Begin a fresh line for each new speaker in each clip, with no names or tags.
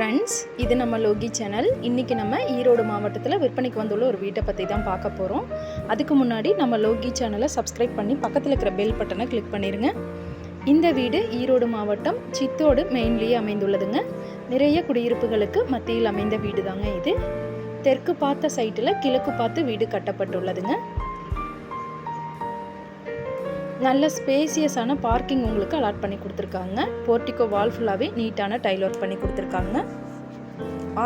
Friends இது நம்ம Loki channel இன்றைக்கி நம்ம ஈரோடு மாவட்டத்தில் விற்பனைக்கு வந்துள்ள ஒரு வீட்டை பற்றி தான் பார்க்க போகிறோம் அதுக்கு முன்னாடி நம்ம லோகி சேனலை சப்ஸ்கிரைப் பண்ணி பக்கத்தில் இருக்கிற பெல் பட்டனை கிளிக் பண்ணிடுங்க இந்த வீடு ஈரோடு மாவட்டம் சித்தோடு மெயின்லேயே அமைந்துள்ளதுங்க. நிறைய குடியிருப்புகளுக்கு மத்தியில் அமைந்த வீடு தாங்க இது. தெற்கு பார்த்த சைட்டில் கிழக்கு பார்த்து வீடு கட்டப்பட்டுள்ளதுங்க. நல்ல ஸ்பேசியஸான பார்க்கிங் உங்களுக்கு அலாட் பண்ணி கொடுத்துருக்காங்க. போர்ட்டிகோ வால் ஃபுல்லாகவே நீட்டான டைல் ஒர்க் பண்ணி கொடுத்துருக்காங்க.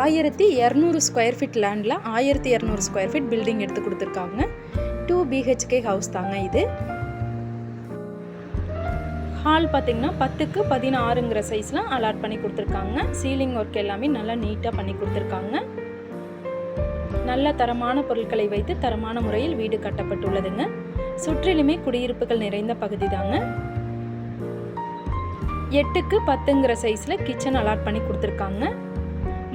ஆயிரத்தி இரநூறு ஸ்கொயர் ஃபீட் லேண்டில் ஆயிரத்தி இரநூறு ஸ்கொயர் ஃபீட் பில்டிங் எடுத்து கொடுத்துருக்காங்க. டூ பிஹெச்கே ஹவுஸ் தாங்க இது. ஹால் பார்த்திங்கன்னா பத்துக்கு பதினாறுங்கிற சைஸில் அலாட் பண்ணி கொடுத்துருக்காங்க. சீலிங் ஒர்க் எல்லாமே நல்லா நீட்டாக பண்ணி கொடுத்துருக்காங்க. நல்ல தரமான பொருட்களை வைத்து தரமான முறையில் வீடு கட்டப்பட்டுள்ளதுங்க. சுற்றிலுமே குடியிருப்புகள் நிறைந்த பகுதி தாங்க எட்டுக்கு பத்துங்கிற சைஸில் கிச்சன் அலாட் பண்ணி கொடுத்துருக்காங்க.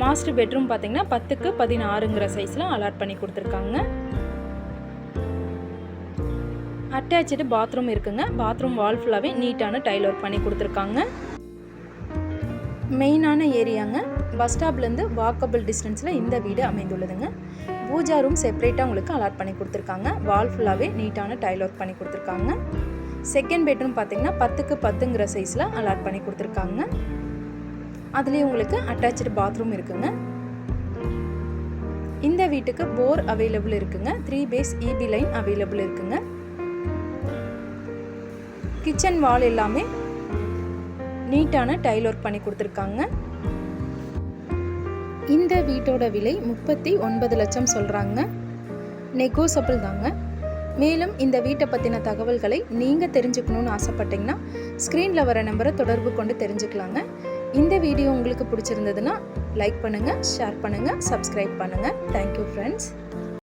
மாஸ்டர் பெட்ரூம் பார்த்தீங்கன்னா பத்துக்கு பதினாறுங்கிற சைஸில் அலாட் பண்ணி கொடுத்துருக்காங்க. அட்டாச்சு பாத்ரூம் இருக்குங்க. பாத்ரூம் வால் ஃபுல்லாகவே நீட்டான டைல் ஒர்க் பண்ணி கொடுத்துருக்காங்க. மெயினான ஏரியாங்க பஸ் ஸ்டாப்லேருந்து வாக்கபிள் டிஸ்டன்ஸில் இந்த வீடு அமைந்துள்ளதுங்க. பூஜா ரூம் செப்பரேட்டாக உங்களுக்கு அலாட் பண்ணி கொடுத்துருக்காங்க. வால் ஃபுல்லாகவே நீட்டான டைல் ஒர்க் பண்ணி கொடுத்துருக்காங்க. செகண்ட் பெட்ரூம் பார்த்தீங்கன்னா பத்துக்கு பத்துங்கிற சைஸில் அலாட் பண்ணி கொடுத்துருக்காங்க. அதுலேயும் உங்களுக்கு அட்டாச்சு பாத்ரூம் இருக்குங்க. இந்த வீட்டுக்கு போர் அவைலபிள் இருக்குங்க. Three phase EB line available இருக்குங்க. கிச்சன் வால் எல்லாமே நீட்டான டைல் ஒர்க் பண்ணி கொடுத்துருக்காங்க. இந்த வீட்டோட விலை முப்பத்தி ஒன்பது லட்சம் சொல்கிறாங்க நெகோசபிள் தாங்க. மேலும் இந்த வீட்டை பற்றின தகவல்களை நீங்கள் தெரிஞ்சுக்கணுன்னு ஆசைப்பட்டீங்கன்னா ஸ்க்ரீனில் வர நம்பரை தொடர்பு கொண்டு தெரிஞ்சுக்கலாங்க. இந்த வீடியோ உங்களுக்கு பிடிச்சிருந்ததுன்னா லைக் பண்ணுங்கள் ஷேர் பண்ணுங்கள் சப்ஸ்கிரைப் பண்ணுங்கள் தேங்க்யூ ஃப்ரெண்ட்ஸ்